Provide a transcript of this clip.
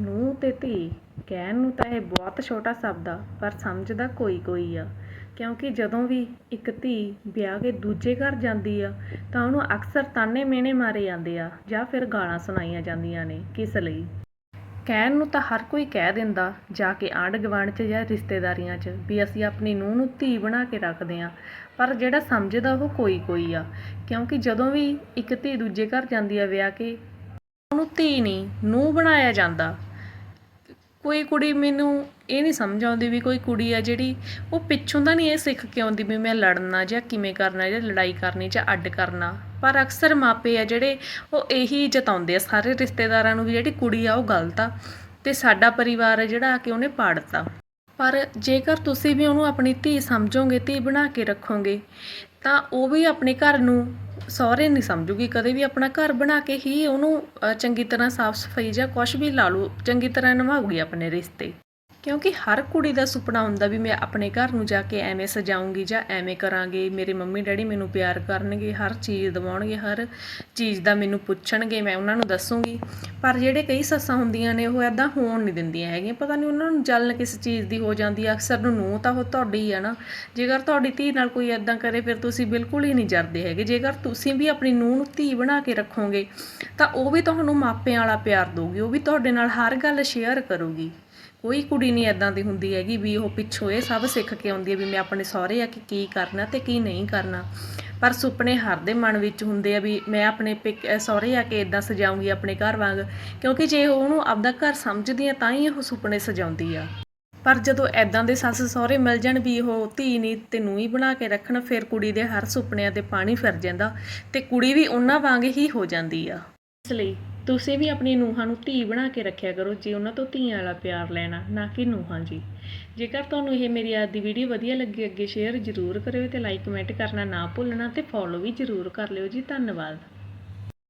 ਨੂੰਹ ਤੇ ਧੀ, ਕਹਿਣ ਨੂੰ ਤਾਂ ਇਹ ਬਹੁਤ ਛੋਟਾ ਸ਼ਬਦ ਆ, ਪਰ ਸਮਝਦਾ ਕੋਈ ਕੋਈ ਆ। ਕਿਉਂਕਿ ਜਦੋਂ ਵੀ ਇੱਕ ਧੀ ਵਿਆਹ ਕੇ ਦੂਜੇ ਘਰ ਜਾਂਦੀ ਆ, ਤਾਂ ਉਹਨੂੰ ਅਕਸਰ ਤਾਨੇ ਮਿਹਣੇ ਮਾਰੇ ਜਾਂਦੇ ਆ, ਜਾਂ ਫਿਰ ਗਾਲਾਂ ਸੁਣਾਈਆਂ ਜਾਂਦੀਆਂ ਨੇ, ਕਿਸ ਲਈ? ਕਹਿਣ ਨੂੰ ਤਾਂ ਹਰ ਕੋਈ ਕਹਿ ਦਿੰਦਾ, ਜਾ ਕੇ ਆਂਢ ਗੁਆਂਢ 'ਚ ਜਾਂ ਰਿਸ਼ਤੇਦਾਰੀਆਂ 'ਚ, ਵੀ ਅਸੀਂ ਆਪਣੀ ਨੂੰਹ ਨੂੰ ਧੀ ਬਣਾ ਕੇ ਰੱਖਦੇ ਹਾਂ ਪਰ ਜਿਹੜਾ ਸਮਝਦਾ ਉਹ ਕੋਈ ਕੋਈ ਆ। ਕਿਉਂਕਿ ਜਦੋਂ ਵੀ ਇੱਕ ਧੀ ਦੂਜੇ ਘਰ ਜਾਂਦੀ ਆ ਵਿਆਹ ਕੇ ਉਹਨੂੰ ਧੀ ਨਹੀਂ, ਨੂੰਹ ਬਣਾਇਆ ਜਾਂਦਾ। ਕੋਈ ਕੁੜੀ ਮੈਨੂੰ ਇਹ ਨਹੀਂ ਸਮਝ ਆਉਂਦੀ ਵੀ ਕੋਈ ਕੁੜੀ ਆ ਜਿਹੜੀ ਉਹ ਪਿੱਛੋਂ ਦਾ ਨਹੀਂ ਇਹ ਸਿੱਖ ਕੇ ਆਉਂਦੀ ਵੀ ਮੈਂ ਲੜਨਾ ਜਾਂ ਕਿਵੇਂ ਕਰਨਾ, ਜਾਂ ਲੜਾਈ ਕਰਨੀ ਜਾਂ ਅੱਡ ਕਰਨਾ। ਪਰ ਅਕਸਰ ਮਾਪੇ ਆ ਜਿਹੜੇ ਉਹ ਇਹੀ ਜਤਾਉਂਦੇ ਆ, ਸਾਰੇ ਰਿਸ਼ਤੇਦਾਰਾਂ ਨੂੰ ਵੀ ਜਿਹੜੀ ਕੁੜੀ ਆ ਉਹ ਗਲਤ ਆ ਤੇ ਸਾਡਾ ਪਰਿਵਾਰ ਹੈ ਜਿਹੜਾ ਆ ਕੇ ਉਹਨੇ ਪਾੜਤਾ ਪਰ ਜੇਕਰ ਤੁਸੀਂ ਵੀ ਉਹਨੂੰ ਆਪਣੀ ਧੀ ਸਮਝੋਗੇ, ਧੀ ਬਣਾ ਕੇ ਰੱਖੋਗੇ, ਤਾਂ ਉਹ ਵੀ ਆਪਣੇ ਘਰ ਨੂੰ ਸਹੁਰੇ ਨਹੀਂ ਸਮਝੂਗੀ, ਕਦੇ ਵੀ ਆਪਣਾ ਘਰ ਬਣਾ ਕੇ ਹੀ ਉਹਨੂੰ ਚੰਗੀ ਤਰ੍ਹਾਂ ਸਾਫ਼ ਸਫ਼ਾਈ ਜਾਂ ਕੁਛ ਵੀ ਲਾ ਲਓ ਚੰਗੀ ਤਰ੍ਹਾਂ ਨਿਭਾਊਗੀ ਆਪਣੇ ਰਿਸ਼ਤੇ। ਕਿਉਂਕਿ ਹਰ ਕੁੜੀ ਦਾ ਸੁਪਨਾ ਹੁੰਦਾ ਵੀ ਮੈਂ ਆਪਣੇ ਘਰ ਨੂੰ ਜਾ ਕੇ ਐਵੇਂ ਸਜਾਉਂਗੀ ਜਾਂ ਐਵੇਂ ਕਰਾਂਗੇ, ਮੇਰੇ ਮੰਮੀ ਡੈਡੀ ਮੈਨੂੰ ਪਿਆਰ ਕਰਨਗੇ, ਹਰ ਚੀਜ਼ ਦਿਵਾਉਣਗੇ, ਹਰ ਚੀਜ਼ ਦਾ ਮੈਨੂੰ ਪੁੱਛਣਗੇ, ਮੈਂ ਉਹਨਾਂ ਨੂੰ ਦੱਸੂਗੀ। ਪਰ ਜਿਹੜੇ ਕਈ ਸੱਸਾਂ ਹੁੰਦੀਆਂ ਨੇ, ਉਹ ਐਦਾਂ ਹੋਣ ਨਹੀਂ ਦਿੰਦੀਆਂ ਹੈਗੀਆਂ। ਪਤਾ ਨਹੀਂ ਉਹਨਾਂ ਨੂੰ ਜਲਨ ਕਿਸ ਚੀਜ਼ ਦੀ ਹੋ ਜਾਂਦੀ ਹੈ ਅਕਸਰ ਨੂੰ ਨੂੰ ਤਾਂ ਉਹ ਤੁਹਾਡੀ ਹੀ ਆ ਨਾ। ਜੇਕਰ ਤੁਹਾਡੀ ਧੀ ਨਾਲ ਕੋਈ ਐਦਾਂ ਕਰੇ, ਫਿਰ ਤੁਸੀਂ ਬਿਲਕੁਲ ਹੀ ਨਹੀਂ ਜਰਦੇ ਹੈਗੇ। ਜੇਕਰ ਤੁਸੀਂ ਵੀ ਆਪਣੀ ਨੂੰਹ ਨੂੰ ਧੀ ਬਣਾ ਕੇ ਰੱਖੋਗੇ, ਤਾਂ ਉਹ ਵੀ ਤੁਹਾਨੂੰ ਮਾਪਿਆਂ ਵਾਲਾ ਪਿਆਰ ਦਊਗੀ, ਉਹ ਵੀ ਤੁਹਾਡੇ ਨਾਲ ਹਰ ਗੱਲ ਸ਼ੇਅਰ ਕਰੂਗੀ। ਕੋਈ ਕੁੜੀ ਨਹੀਂ ਐਦਾਂ ਦੀ ਹੁੰਦੀ ਹੈਗੀ ਵੀ ਉਹ ਪਿੱਛੋਂ ਇਹ ਸਭ ਸਿੱਖ ਕੇ ਆਉਂਦੀ ਹੈ ਵੀ ਮੈਂ ਆਪਣੇ ਸਹੁਰੇ ਆ ਕੇ ਕੀ ਕਰਨਾ ਤੇ ਕੀ ਨਹੀਂ ਕਰਨਾ। ਪਰ ਸੁਪਨੇ ਹਰ ਦੇ ਮਨ ਵਿੱਚ ਹੁੰਦੇ ਆ ਵੀ ਮੈਂ ਆਪਣੇ ਸਹੁਰੇ ਆ ਕੇ ਇਦਾਂ ਸਜਾਉਂਗੀ ਆਪਣੇ ਘਰ ਵਾਂਗ, ਕਿਉਂਕਿ ਜੇ ਉਹਨੂੰ ਆਪਦਾ ਘਰ ਸਮਝਦੀ ਆ ਤਾਂ ਹੀ ਉਹ ਸੁਪਨੇ ਸਜਾਉਂਦੀ ਆ। ਪਰ ਜਦੋਂ ਐਦਾਂ ਦੇ ਸੱਸ ਸਹੁਰੇ ਮਿਲ ਜਾਣ ਵੀ ਉਹ ਧੀ ਨਹੀਂ ਤੇ ਨੂੰ ਹੀ ਬਣਾ ਕੇ ਰੱਖਣ, ਫਿਰ ਕੁੜੀ ਦੇ ਹਰ ਸੁਪਨਿਆਂ ਤੇ ਪਾਣੀ ਫਿਰ ਜਾਂਦਾ ਤੇ ਕੁੜੀ ਵੀ ਉਹਨਾਂ ਵਾਂਗ ਹੀ ਹੋ ਜਾਂਦੀ ਆ। ਇਸ ਲਈ ਤੁਸੀਂ ਵੀ ਆਪਣੀ ਨੂੰਹਾਂ ਨੂੰ ਧੀ ਬਣਾ ਕੇ ਰੱਖਿਆ ਕਰੋ ਜੇ, ਉਹਨਾਂ ਤੋਂ ਧੀਆਂ ਵਾਲਾ ਪਿਆਰ ਲੈਣਾ, ਨਾ ਕਿ ਨੂੰਹਾਂ ਜੀ। ਜੇਕਰ ਤੁਹਾਨੂੰ ਇਹ ਮੇਰੀ ਅੱਜ ਦੀ ਵੀਡੀਓ ਵਧੀਆ ਲੱਗੀ, ਅੱਗੇ ਸ਼ੇਅਰ ਜ਼ਰੂਰ ਕਰਿਓ ਤੇ ਲਾਈਕ ਕਮੈਂਟ ਕਰਨਾ ਨਾ ਭੁੱਲਣਾ ਤੇ ਫੋਲੋ ਵੀ ਜ਼ਰੂਰ ਕਰ ਲਿਓ ਜੀ, ਧੰਨਵਾਦ।